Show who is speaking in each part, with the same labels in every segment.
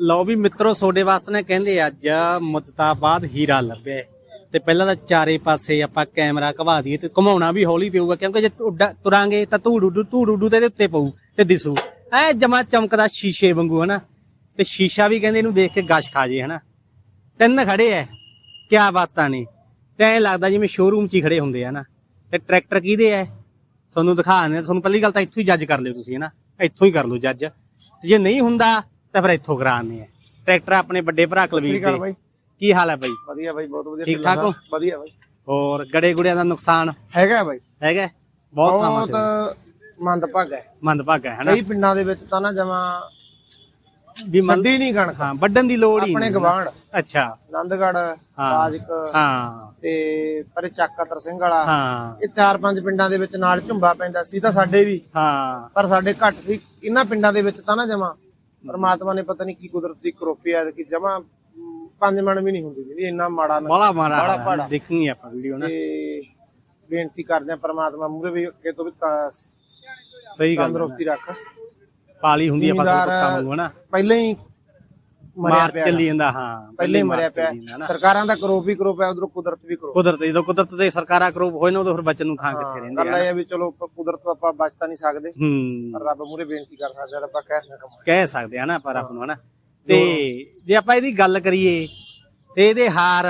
Speaker 1: ਲਓ ਵੀ ਮਿੱਤਰੋ, ਤੁਹਾਡੇ ਵਾਸਤੇ ਨਾ ਕਹਿੰਦੇ ਅੱਜ ਮੁੱਦਤਾਂ ਬਾਅਦ ਹੀਰਾ ਲੱਭਿਆ ਤੇ ਪਹਿਲਾਂ ਤਾਂ ਚਾਰੇ ਪਾਸੇ ਆਪਾਂ ਕੈਮਰਾ ਘਵਾ ਦਈਏ ਤੇ ਘੁਮਾਉਣਾ ਵੀ ਹੌਲੀ ਪਊਗਾ, ਕਿਉਂਕਿ ਜੇ ਤੁਰਾਂਗੇ ਤਾਂ ਧੂੜ ਉਡੂ ਧੂੜ ਉਡੂ ਤੇ ਉੱਤੇ ਪਊ ਤੇ ਦਿਸੂ। ਐ ਜਮਾ ਚਮਕਦਾ ਸ਼ੀਸ਼ੇ ਵਾਂਗੂ, ਹਨਾ? ਤੇ ਸ਼ੀਸ਼ਾ ਵੀ ਕਹਿੰਦੇ ਇਹਨੂੰ ਦੇਖ ਕੇ ਗਸ਼ ਖਾ ਜੇ ਹਨਾ? ਤਿੰਨ ਖੜੇ ਐ, ਕਿਆ ਬਾਤਾਂ ਨੇ। ਤੇ ਐ ਲੱਗਦਾ ਜਿਵੇਂ ਸ਼ੋਰੂਮ 'ਚ ਹੀ ਖੜੇ ਹੁੰਦੇ ਆ ਨਾ ਤੇ ਟਰੈਕਟਰ ਕਿਹਦੇ ਐ? ਤੁਹਾਨੂੰ ਦਿਖਾ ਦਿੰਦੇ ਤੁਹਾਨੂੰ ਪਹਿਲੀ ਗੱਲ ਤਾਂ ਇੱਥੋਂ ਹੀ ਜੱਜ ਕਰ ਲਿਓ ਤੁਸੀਂ, ਹਨਾ? ਇੱਥੋਂ ਹੀ ਕਰ ਲਓ ਜੱਜ ਤੇ ਜੇ ਨਹੀਂ ਹੁੰਦਾ ਤਾਂ ਫਿਰ ਇੱਥੋਂ ਕਰਾਉਂਦੇ ਆ। ਟਰੈਕਟਰ ਆਪਣੇ ਵੱਡੇ ਭਰਾ ਕੁਲਵੀਰ ਦੇ।
Speaker 2: ਬਾਈ।
Speaker 1: ਕੀ ਹਾਲ ਹੈ ਬਾਈ?
Speaker 2: ਵਧੀਆ ਬਾਈ ਬਹੁਤ ਵਧੀਆ।
Speaker 1: ਠੀਕ ਠਾਕ ਹੋ?
Speaker 2: ਵਧੀਆ ਬਾਈ।
Speaker 1: ਹੋਰ ਗੜੇ ਗੁੜਿਆਂ ਦਾ ਨੁਕਸਾਨ
Speaker 2: ਹੈਗਾ ਬਾਈ।
Speaker 1: ਹੈਗਾ? ਬਹੁਤ ਥਾਵਾਂ
Speaker 2: ਬਹੁਤ
Speaker 1: ਤੇ।
Speaker 2: ਮੰਦਭਾਗਾ ਹੈ।
Speaker 1: ਮੰਦਭਾਗਾ ਹੈ ਹਨਾ
Speaker 2: ਕਈ ਪਿੰਡਾਂ ਦੇ ਵਿੱਚ ਤਾਂ ਨਾ ਜਮਾ
Speaker 1: ਵੀ ਮੰਦ
Speaker 2: ਨਹੀਂ ਕਣਕ।
Speaker 1: ਹਾਂ ਵੱਢਣ ਦੀ ਲੋੜ ਹੀ
Speaker 2: ਆਪਣੇ ਗਵਾਂਢ।
Speaker 1: ਅੱਛਾ।
Speaker 2: ਆਨੰਦਗੜ੍ਹ ਰਾਜਕ
Speaker 1: ਹਾਂ।
Speaker 2: ਤੇ ਪਰੇ ਚੱਕ ਸਿੰਘ ਵਾਲਾ।
Speaker 1: ਹਾਂ।
Speaker 2: ਇਹ ਚਾਰ ਪੰਜ ਪਿੰਡਾਂ ਦੇ ਵਿੱਚ ਨਾਲ ਝੁੰਬਾ ਪੈਂਦਾ ਸੀ ਤਾਂ ਸਾਡੇ ਵੀ।
Speaker 1: ਹਾਂ।
Speaker 2: ਪਰ ਸਾਡੇ ਘੱਟ ਸੀ। ਇਹਨਾਂ ਪਿੰਡਾਂ ਦੇ ਵਿੱਚ ਤਾਂ ਨਾ ਜਮਾ ਪਰਮਾਤਮਾ ਨੇ ਪਤਾ ਨਹੀਂ ਕੀ ਕੁਦਰਤੀ ਕਰੋਪੀ ਆ ਕਿ ਜਮਾ ਪੰਜ ਮਣ ਵੀ ਨਹੀਂ ਹੁੰਦੀ ਜੀ ਇੰਨਾ ਮਾੜਾ
Speaker 1: ਬੜਾ
Speaker 2: ਭਾੜਾ।
Speaker 1: ਦੇਖਣੀ ਆਪਾਂ ਵੀਡੀਓ ਨਾ
Speaker 2: ਤੇ ਬੇਨਤੀ ਕਰਦੇ ਆ ਪਰਮਾਤਮਾ ਮੂਰੇ ਵੀ ਅੱਗੇ ਤੋਂ ਵੀ
Speaker 1: ਸਹੀ ਗੱਲ।
Speaker 2: ਤੰਦਰੁਸਤੀ ਰੱਖ।
Speaker 1: ਪਾਲੀ ਹੁੰਦੀ ਆ ਫਸਲ ਪੱਕਾ ਵਾਂਗੂ ਹਨਾ?
Speaker 2: ਪਹਿਲਾਂ ਹੀ ਪਿਆ
Speaker 1: ਚੱਲੀ ਜਾਂਦਾ ਹਾਂ
Speaker 2: ਪਹਿਲਾਂ ਹੀ ਮਰਿਆ ਪਿਆ। ਸਰਕਾਰਾਂ ਦਾ ਕਰੋਪ ਹੀ ਕਰੋਪ ਹੈ ਉਧਰੋਂ ਕੁਦਰਤ ਵੀ ਕਰੋਪ।
Speaker 1: ਕੁਦਰਤ ਜਦੋਂ ਕੁਦਰਤ ਦੇ ਸਰਕਾਰਾਂ ਕਰੋਪ ਹੋਏ ਨਾ ਉਦੋਂ ਫਿਰ ਬਚਨ ਨੂੰ ਥਾਂ ਕਿੱਥੇ ਰਹਿੰਦੀ
Speaker 2: ਗੱਲ
Speaker 1: ਆ
Speaker 2: ਇਹ ਆ ਵੀ ਚਲੋ ਆਪਾਂ ਕੁਦਰਤ ਤੋਂ ਆਪਾਂ ਬਚ ਤਾਂ ਨਹੀਂ ਸਕਦੇ।
Speaker 1: ਹੂੰ।
Speaker 2: ਪਰ ਰੱਬ ਮੂਰੇ ਬੇਨਤੀ ਕਰ ਸਕਦੇ ਰੱਬਾ ਕਹਿ ਸਕਦਾ
Speaker 1: ਕਹਿ ਸਕਦੇ ਆ ਨਾ ਪਰ ਆਪ ਨੂੰ ਹਨਾ। ਤੇ ਜੇ ਆਪਾਂ ਇਹਦੀ ਗੱਲ ਕਰੀਏ ਤੇ ਇਹਦੇ ਹਾਰ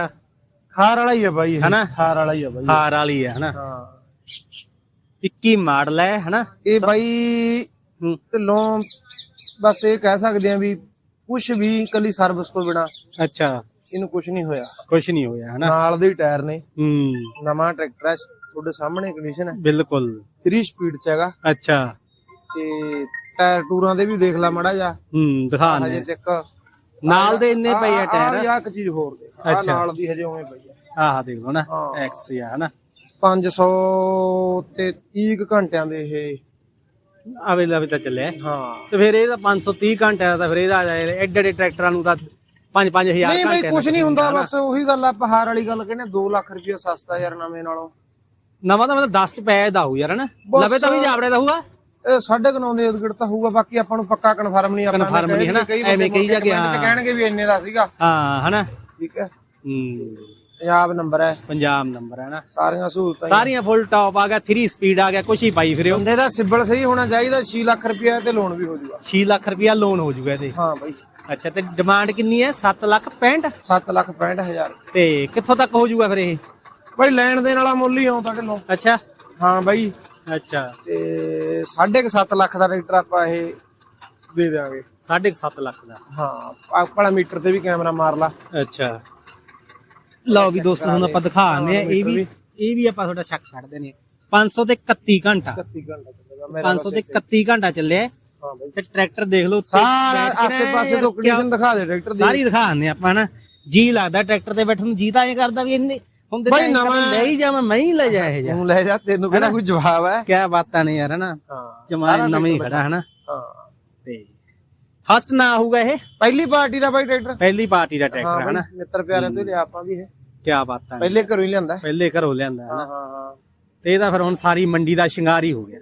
Speaker 2: ਹਾਰ ਵਾਲਾ ਹੀ ਆ ਬਾਈ ਇਹ।
Speaker 1: ਹਨਾ?
Speaker 2: ਹਾਰ ਵਾਲਾ ਹੀ ਆ ਬਾਈ
Speaker 1: ਹਾਰ ਵਾਲੀ ਹੈ ਹਨਾ।
Speaker 2: ਹਾਂ।
Speaker 1: 21 ਮਾਡਲ ਹੈ ਹਨਾ।
Speaker 2: ਇਹ ਬਾਈ
Speaker 1: ਹੂੰ,
Speaker 2: ਢਿੱਲੋਂ ਬਸ ਇਹ ਕਹਿ ਸਕਦੇ ਆ ਵੀ ਕੁਝ ਵੀ ਕੱਲੀ ਸਰਵਿਸ ਤੋਂ ਬਿਨਾ
Speaker 1: ਅੱਛਾ।
Speaker 2: ਇਹਨੂੰ ਕੁਝ ਨਹੀਂ ਹੋਇਆ।
Speaker 1: ਕੁਛ ਨਹੀਂ ਹੋਇਆ ਹਨਾ?
Speaker 2: ਨਾਲ ਦੇ ਹੀ ਟਾਇਰ ਨੇ।
Speaker 1: ਹੂੰ।
Speaker 2: ਨਵਾਂ ਟਰੈਕਟਰ ਹੈ ਤੁਹਾਡੇ ਸਾਹਮਣੇ ਕੰਡੀਸ਼ਨ ਹੈ।
Speaker 1: ਬਿਲਕੁਲ।
Speaker 2: 3 ਸਪੀਡ ਚ ਹੈਗਾ।
Speaker 1: ਅੱਛਾ।
Speaker 2: ਤੇ ਟਾਇਰ ਟੂਰਾਂ ਦੇ ਵੀ ਦੇਖ ਲੈ ਮੜਾ ਜਾ
Speaker 1: ਹੂੰ ਦਿਖਾ
Speaker 2: ਹਜੇ
Speaker 1: ਦੇ
Speaker 2: ਤੱਕ
Speaker 1: ਨਾਲ ਦੇ ਇੰਨੇ ਪਏ ਆ ਟਾਇਰ।
Speaker 2: ਆ ਇੱਕ ਚੀਜ਼ ਹੋਰ ਦੇ ਆ। ਨਾਲ ਦੀ ਹਜੇ ਉਵੇਂ ਪਈ ਆ।
Speaker 1: ਆਹ ਦੇਖ ਲਓ ਨਾ। ਐਕਸ ਆ ਹਨਾ?
Speaker 2: 500 ਤੇ 30 ਕੁ ਘੰਟਿਆਂ ਦੇ ਇਹ
Speaker 1: ਆਵੇ ਲਵੇ ਤਾਂ ਚੱਲਿਆ।
Speaker 2: ਹਾਂ।
Speaker 1: ਤੇ ਫਿਰ ਇਹਦਾ 530 ਘੰਟਿਆਂ ਦਾ ਫਿਰ ਇਹਦਾ ਐਡੇ ਐਡੇ ਟਰੈਕਟਰਾਂ ਨੂੰ ਤਾਂ 5-5000
Speaker 2: ਨਹੀਂ ਬਈ
Speaker 1: ਘੰਟੇ
Speaker 2: ਕੁਝ ਨਹੀਂ ਹੁੰਦਾ ਬਸ ਉਹੀ ਗੱਲ ਆ ਪਹਾੜ ਵਾਲੀ ਗੱਲ ਕਹਿੰਦੇ 2 ਲੱਖ ਰੁਪਏ ਸਸਤਾ ਯਾਰ ਨਵੇਂ ਨਾਲੋਂ।
Speaker 1: ਨਵਾਂ ਤਾਂ ਮਤਲਬ 10 ਚ ਪੈ ਦਾ ਹੋਊ ਯਾਰ ਹਨਾ। ਲਵੇ ਤਾਂ ਵੀ ਜਾਵੜੇ ਦਾ ਹੋਊਗਾ।
Speaker 2: ਇਹ ਸਾਢੇ ਕੁ ਨੌ ਦੇ ਉਦਗੜ ਤਾਂ ਹੋਊਗਾ ਬਾਕੀ ਆਪਾਂ ਨੂੰ ਪੱਕਾ ਕਨਫਰਮ ਨਹੀਂ ਆਪਾਂ
Speaker 1: Confirm ਨਹੀਂ, ਹਨਾ? ਐਵੇਂ ਕਹੀ ਜਾ ਕੇ,
Speaker 2: ਹਾਂ। ਕਹਿਣਗੇ ਵੀ ਇੰਨੇ ਦਾ ਸੀਗਾ।
Speaker 1: ਹਾਂ ਹਨਾ?
Speaker 2: ਠੀਕ ਹੈ।
Speaker 1: ਹੂੰ।
Speaker 2: ਪੰਜਾਬ ਨੰਬਰ ਹੈ।
Speaker 1: ਪੰਜਾਬ ਨੰਬਰ ਹੈ ਨਾ।
Speaker 2: ਸਾਰੀਆਂ ਸਹੂਲਤਾਂ ਹੀ।
Speaker 1: ਸਾਰੀਆਂ ਫੁੱਲ ਟਾਪ ਆ ਗਿਆ 3 ਸਪੀਡ ਆ ਗਿਆ ਕੁਛ ਹੀ ਪਾਈ ਫਿਰਿਓ।
Speaker 2: ਬੰਦੇ ਦਾ ਸਿਬਲ ਸਹੀ ਹੋਣਾ ਚਾਹੀਦਾ 6 ਲੱਖ ਰੁਪਏ ਤੇ ਲੋਨ ਵੀ ਹੋ ਜਾਊਗਾ
Speaker 1: 6 ਲੱਖ ਰੁਪਇਆ ਲੋਨ ਹੋ ਜਾਊਗਾ ਇਹਦੇ।
Speaker 2: ਹਾਂ ਬਾਈ।
Speaker 1: ਅੱਛਾ ਤੇ ਡਿਮਾਂਡ ਕਿੰਨੀ ਹੈ? 7 ਲੱਖ 65
Speaker 2: 7 ਲੱਖ 65 ਹਜ਼ਾਰ।
Speaker 1: ਤੇ ਕਿੱਥੋਂ ਤੱਕ ਹੋ ਜਾਊਗਾ ਫਿਰ ਇਹ?
Speaker 2: ਬਾਈ ਲੈਣ ਦੇਣ ਵਾਲਾ ਮੁੱਲ ਹੀ ਆਉਂ ਤੁਹਾਡੇ ਲੋ
Speaker 1: ਅੱਛਾ।
Speaker 2: ਹਾਂ ਬਾਈ।
Speaker 1: ਅੱਛਾ।
Speaker 2: ਤੇ 7.5 ਲੱਖ ਦਾ ਟਰੈਕਟਰ ਆਪਾਂ ਇਹ ਦੇ ਦੇਵਾਂਗੇ
Speaker 1: 7.5 ਲੱਖ ਦਾ।
Speaker 2: ਹਾਂ ਆਪਣਾ ਮੀਟਰ ਤੇ ਵੀ ਕੈਮਰਾ ਮਾਰ ਲਾ।
Speaker 1: ਅੱਛਾ। ਲਓ ਵੀ ਦੋਸਤੋ ਤੁਹਾਨੂੰ ਆਪਾਂ ਦਿਖਾ ਦਿੰਦੇ ਆ ਇਹ ਵੀ ਇਹ ਵੀ ਆਪਾਂ ਤੁਹਾਡਾ ਸ਼ੱਕ 500 ਤੇ 31 ਘੰਟਾ।
Speaker 2: 31 ਘੰਟਾ ਚੱਲੇਗਾ ਮੇਰਾ
Speaker 1: 500 ਤੇ 31 ਘੰਟਾ ਚੱਲਿਆ।
Speaker 2: ਹਾਂ ਬਾਈ।
Speaker 1: ਤੇ ਟਰੈਕਟਰ ਦੇਖ ਲਓ
Speaker 2: ਸਾਰਾ
Speaker 1: ਬੈਠ ਕੇ ਨਾ
Speaker 2: ਆਸੇ ਪਾਸੇ ਤੋਂ ਕੰਡੀਸ਼ਨ ਦਿਖਾ ਦੇ ਟਰੈਕਟਰ ਦੀ
Speaker 1: ਸਾਰੀ ਦਿਖਾ ਦਿੰਦੇ ਆਪਾਂ ਨਾ। ਜੀ ਲੱਗਦਾ ਟਰੈਕਟਰ ਤੇ ਬੈਠਣ ਨੂੰ ਜੀ ਤਾਂ ਇਹ ਕਰਦਾ ਵੀ ਇੰਨੇ ਹੁੰਦੇ ਐਂ ਕਰਦਾ,
Speaker 2: ਨਵਾਂ-
Speaker 1: ਲੈ ਹੀ ਜਾਵਾਂ ਮੈਂ ਹੀ ਲੈ ਜਾ ਇਹ ਜਾ
Speaker 2: ਤੂੰ ਲੈ ਜਾ ਤੈਨੂੰ ਕਿਹੜਾ ਕੋਈ ਜਵਾਬ ਹੈ?
Speaker 1: ਕਿਆ ਬਾਤਾਂ ਨੇ ਯਾਰ ਹਨਾ?
Speaker 2: ਹਾਂ
Speaker 1: ਜਮਾ ਨਵੇਂ ਹੀ ਖੜਾ ਹਨਾ?
Speaker 2: ਹਾਂ।
Speaker 1: ਤੇ ਫਸਟ ਨਾ ਹੋਊਗਾ ਇਹ?
Speaker 2: ਪਹਿਲੀ ਪਾਰਟੀ ਦਾ ਬਾਈ ਟਰੈਕਟਰ।
Speaker 1: ਪਹਿਲੀ ਪਾਰਟੀ ਦਾ
Speaker 2: ਹਾਂ
Speaker 1: ਟਰੈਕਟਰ
Speaker 2: ਬਾਈ
Speaker 1: ਹਨਾ?
Speaker 2: ਮਿੱਤਰ ਪਿਆਰਿਆਂ ਤੋਂ ਲਿਆ ਆਪਾਂ ਵੀ ਇਹ।
Speaker 1: ਕਿਆ ਬਾਤਾਂ ਨੇ
Speaker 2: ਪਹਿਲੇ ਘਰੋਂ ਹੀ ਲਿਆਂਦਾ।
Speaker 1: ਪਹਿਲੇ ਘਰੋਂ ਲਿਆਂਦਾ
Speaker 2: ਹਾਂ
Speaker 1: ਹਨਾ?
Speaker 2: ਹਾਂ ਹਾਂ
Speaker 1: ਤੇ ਇਹਦਾ ਫਿਰ ਹੁਣ ਸਾਰੀ ਮੰਡੀ ਦਾ ਸ਼ਿੰਗਾਰ ਹੀ ਹੋ ਗਿਆ।